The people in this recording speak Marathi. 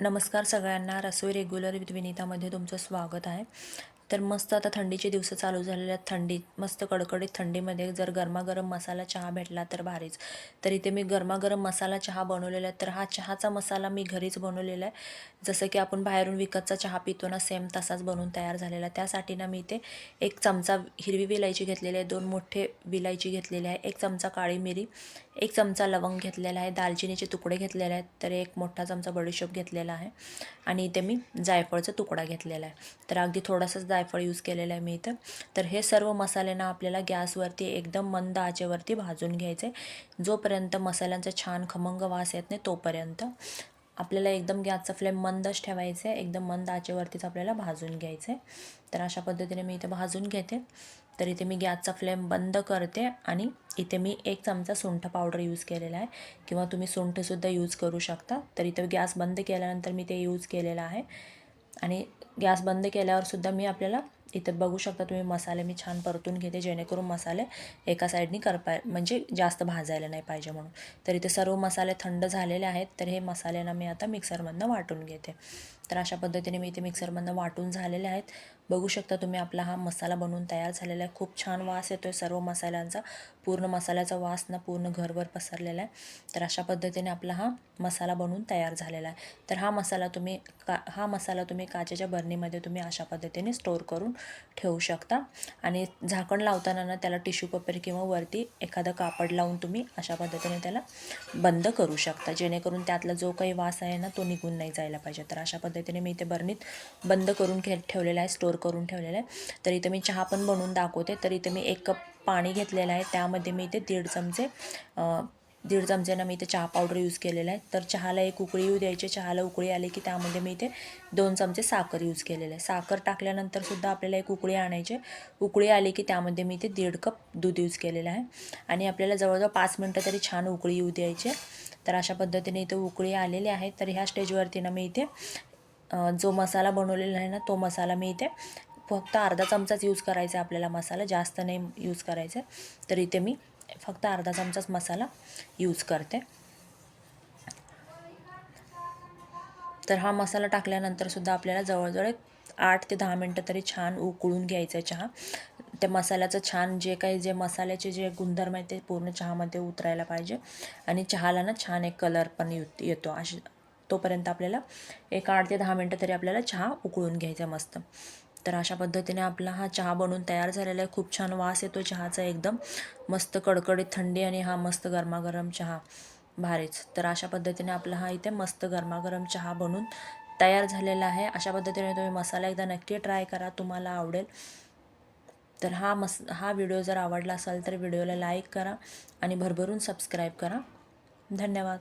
नमस्कार सगळ्यांना रसोई रेग्युलर विथ विनीतामध्ये तुमचं स्वागत आहे. तर मस्त आता थंडीचे दिवस चालू झालेले आहेत. थंडीत मस्त कडकडीत थंडीमध्ये जर गरमागरम मसाला चहा भेटला तर भारीच. तर इथे मी गरमागरम मसाला चहा बनवलेला आहे. तर हा चहाचा मसाला मी घरीच बनवलेला आहे. जसं की आपण बाहेरून विकतचा चहा पितो ना सेम तसाच बनवून तयार झालेला आहे. त्यासाठी ना मी इथे एक चमचा हिरवी विलायची घेतलेली आहे. दोन मोठे विलायची घेतलेली आहे. एक चमचा काळी मिरी एक चमचा लवंग घेतलेला आहे. दालचिनीचे तुकडे घेतलेले आहेत. तर एक मोठा चमचा बडीशोप घेतलेला आहे. आणि इथे मी जायफळचा तुकडा घेतलेला आहे. तर अगदी थोडासाच जायफळ यूज केलेलं आहे मी इथं तर हे सर्व मसाले ना आपल्याला गॅसवरती एकदम मंद आचेवरती भाजून घ्यायचे. जोपर्यंत मसाल्यांचा छान खमंग वास येत नाही तोपर्यंत आपल्याला एकदम गॅसचा फ्लेम मंदच ठेवायचा आहे. एकदम मंद आचेवरतीच आपल्याला भाजून घ्यायचं आहे तर अशा पद्धतीने मी इथे भाजून घेते. तर इथे मी गॅसचा फ्लेम बंद करते आणि इथे मी एक चमचा सुंठ पावडर यूज केलेला आहे. किंवा तुम्ही सुंठसुद्धा यूज करू शकता. तर इथे गॅस बंद केल्यानंतर मी ते यूज केलेलं आहे. आणि गॅस बंद केल्यावर सुद्धा मी आपल्याला इथं बघू शकता तुम्ही मसाले मी छान परतून घेते जेणेकरून मसाले एका साईडनी करपाय म्हणजे जास्त भाजायला नाही पाहिजे म्हणून. तर इथे सर्व मसाले थंड झालेले आहेत तर हे मसाल्यांना मी आता मिक्सरमधनं वाटून घेते. तर अशा पद्धतीने मी इथे मिक्सरमधनं वाटून झालेले आहेत. बघू शकता तुम्ही आपला हा मसाला बनवून तयार झालेला आहे. खूप छान वास येतो आहे सर्व मसाल्यांचा. पूर्ण मसाल्याचा वास ना पूर्ण घरभर पसरलेला आहे. तर अशा पद्धतीने आपला हा मसाला बनवून तयार झालेला आहे. तर हा मसाला तुम्ही का हा मसाला तुम्ही काचेच्या बरणीमध्ये तुम्ही अशा पद्धतीने स्टोअर करून ठेवू शकता. आणि झाकण लावताना ना त्याला टिश्यू पेपर किंवा वरती एखादं कापड लावून तुम्ही अशा पद्धतीने त्याला बंद करू शकता. जेणेकरून त्यातला जो काही वास आहे ना तो निघून नाही जायला पाहिजे. तर अशा पद्धतीने मी इथे बरणीत बंद करून घे ठेवलेला आहे स्टोअर करून ठेवलेला आहे. तर इथे मी चहा पण बनवून दाखवते. तर इथे मी एक कप पाणी घेतलेलं आहे. त्यामध्ये मी इथे दीड चमचे दीड चमच्यानं मी इथे चहा पावडर यूज केलेला आहे. तर चहाला एक उकळी येऊ द्यायची. चहाला उकळी आली की त्यामध्ये मी इथे दोन चमचे साखर यूज केलेलं आहे. साखर टाकल्यानंतर सुद्धा आपल्याला एक उकळी आणायची उकळी आली की त्यामध्ये मी इथे दीड कप दूध यूज केलेलं आहे. आणि आपल्याला जवळजवळ पाच मिनटं तरी छान उकळी येऊ द्यायची तर अशा पद्धतीने इथे उकळी आलेली आहे. तर ह्या स्टेजवरती ना मी इथे जो मसाला बनवलेला आहे ना तो मसाला मी इथे फक्त अर्धा चमचाच यूज करायचा आहे आपल्याला मसाला. जास्त नाही यूज करायचा तर इथे मी फक्त अर्धा चमचाच मसाला यूज करते. तर हा मसाला टाकल्यानंतर सुद्धा आपल्याला जवळजवळ आठ ते दहा मिनटं तरी छान उकळून घ्यायचं आहे चहा. त्या मसाल्याचं छान जे काही जे मसाल्याचे जे गुणधर्म आहेत ते पूर्ण चहामध्ये उतरायला पाहिजे. आणि चहाला ना छान एक कलर पण येत येतो. अशी तोपर्यंत आपल्याला एक आठ ते दहा मिनटं तरी आपल्याला चहा उकळून घ्यायचा मस्त. तर अशा पद्धतीने आपला हा चहा बनवून तयार झालेला आहे. खूप छान वास येतो चहाचा एकदम. मस्त कडकडीत थंडी आणि हा मस्त गरमागरम चहा. भारीच. तर अशा पद्धतीने आपला हा इथे मस्त गरमागरम चहा बनवून तयार झालेला आहे. अशा पद्धतीने तुम्ही मसाला एकदा नक्की ट्राय करा. तुम्हाला आवडेल. तर हा मस हा व्हिडिओ जर आवडला असेल तर व्हिडिओला लाईक करा आणि भरभरून सबस्क्राईब करा. धन्यवाद.